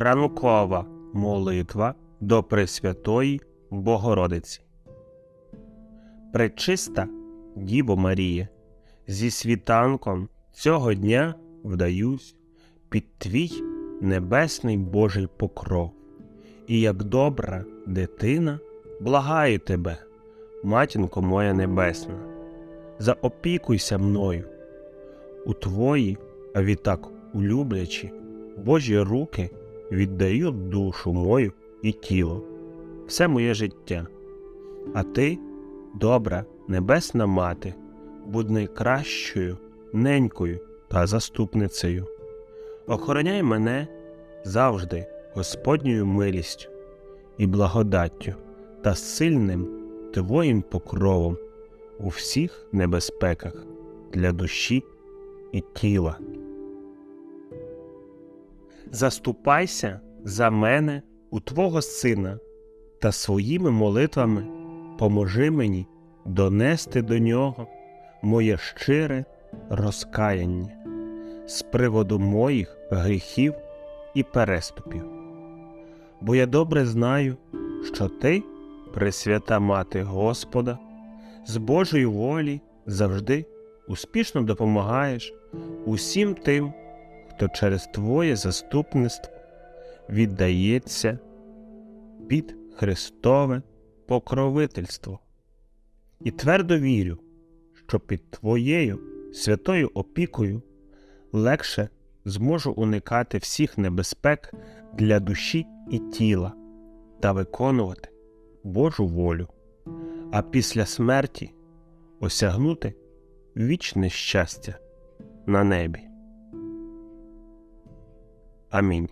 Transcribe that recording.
Ранкова молитва до Пресвятої Богородиці. Пречиста Діво Маріє, зі світанком цього дня вдаюсь під твій небесний Божий покров. І як добра дитина, благаю тебе, матінко моя небесна, заопікуйся мною. У твої, а відтак улюблячі, Божі руки віддаю душу мою і тіло, все моє життя. А ти, добра, небесна мати, будь найкращою, ненькою та заступницею. Охороняй мене завжди Господньою милістю і благодаттю та сильним Твоїм покровом у всіх небезпеках для душі і тіла. Заступайся за мене у Твого Сина та своїми молитвами поможи мені донести до нього моє щире розкаяння з приводу моїх гріхів і переступів. Бо я добре знаю, що ти, Пресвята Мати Господа, з Божої волі завжди успішно допомагаєш усім тим, хто через Твоє заступництво віддається під Христове покровительство. І твердо вірю, що під Твоєю святою опікою легше зможу уникати всіх небезпек для душі і тіла та виконувати Божу волю, а після смерті осягнути вічне щастя на небі. I mean,